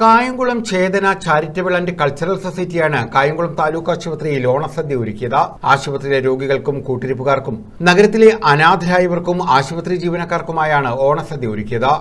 Kayamkulam Chetana charitable and cultural സൊസൈറ്റിയാണ് Kayamkulam taluk ആശുപത്രിയിൽ ഓണസദ്യ ഒരുക്കിയത്. ആശുപത്രിയിലെ രോഗികൾക്കും കൂട്ടിരിപ്പുകാർക്കും നഗരത്തിലെ അനാഥരായവർക്കും ആശുപത്രി ജീവനക്കാർക്കുമായാണ് ഓണസദ്യ ഒരുക്കിയത്.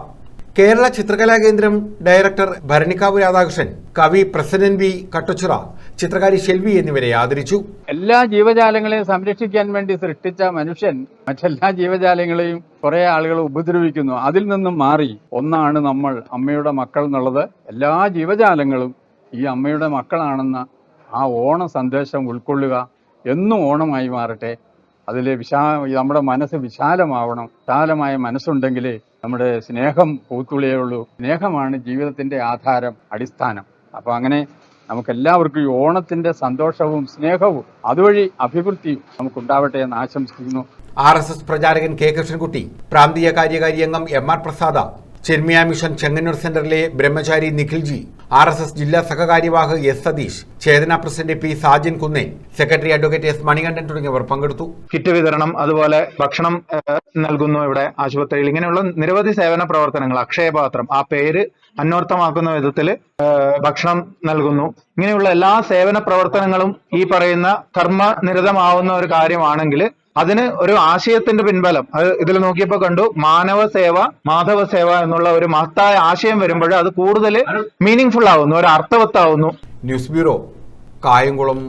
കേരള ചിത്രകലാ കേന്ദ്രം ഡയറക്ടർ ഭരണിക്കാവ് രാധാകൃഷ്ണൻ കവി പ്രസിഡന്റ് വി കട്ടുച്ചിറ ചിത്രകാരി ഷെൽവി എന്നിവരെ ആദരിച്ചു. എല്ലാ ജീവജാലങ്ങളെയും സംരക്ഷിക്കാൻ വേണ്ടി സൃഷ്ടിച്ച മനുഷ്യൻ മറ്റെല്ലാ ജീവജാലങ്ങളെയും കുറെ ആളുകൾ ഉപദ്രവിക്കുന്നു. അതിൽ നിന്നും മാറി ഒന്നാണ് നമ്മൾ അമ്മയുടെ മക്കൾ എന്നുള്ളത്. എല്ലാ ജീവജാലങ്ങളും ഈ അമ്മയുടെ മക്കളാണെന്ന ആ ഓണ സന്ദേശം ഉൾക്കൊള്ളുക എന്നും ഓണമായി മാറട്ടെ. അതിൽ വിശാ നമ്മുടെ മനസ്സ് വിശാലമാവണം. വിശാലമായ മനസ്സുണ്ടെങ്കിലേ നമ്മുടെ സ്നേഹം പൂത്തുളിയേ ഉള്ളൂ. സ്നേഹമാണ് ജീവിതത്തിന്റെ ആധാരം അടിസ്ഥാനം. അപ്പൊ അങ്ങനെ നമുക്കെല്ലാവർക്കും ഈ ഓണത്തിന്റെ സന്തോഷവും സ്നേഹവും അതുവഴി അഭിവൃദ്ധിയും നമുക്കുണ്ടാവട്ടെ എന്ന് ആശംസിക്കുന്നു. ആർ എസ് എസ് പ്രചാരകൻ കെ കൃഷ്ണൻകുട്ടി പ്രാന്തീയ കാര്യകാരി അംഗം M R Prasad Chinmaya mission Chengannur സെന്ററിലെ ബ്രഹ്മചാരി നിഖിൽജി ആർ എസ് എസ് ജില്ലാ സഹകാര്യവാഹ് S Satheesh Chetana president P Sajin കുന്നേ secretary advocate S Manikandan തുടങ്ങിയവർ പങ്കെടുത്തു. കിറ്റ് വിതരണം അതുപോലെ ഭക്ഷണം നൽകുന്നു ഇവിടെ ആശുപത്രിയിൽ. ഇങ്ങനെയുള്ള നിരവധി സേവന പ്രവർത്തനങ്ങൾ അക്ഷയപാത്രം ആ പേര് അന്വർത്ഥമാക്കുന്ന വിധത്തിൽ ഭക്ഷണം നൽകുന്നു. ഇങ്ങനെയുള്ള എല്ലാ സേവന പ്രവർത്തനങ്ങളും ഈ പറയുന്ന കർമ്മ നിരതമാവുന്ന ഒരു കാര്യമാണെങ്കിൽ അതിന് ഒരു ആശയത്തിന്റെ പിൻബലം. അത് ഇതിൽ നോക്കിയപ്പോൾ കണ്ടു മാനവ സേവ മാധവ സേവ എന്നുള്ള ഒരു മഹത്തായ ആശയം വരുമ്പോൾ അത് കൂടുതൽ മീനിങ് ഫുൾ ആവുന്നു ഒരു അർത്ഥവത്താവുന്നു. News bureau Kayamkulam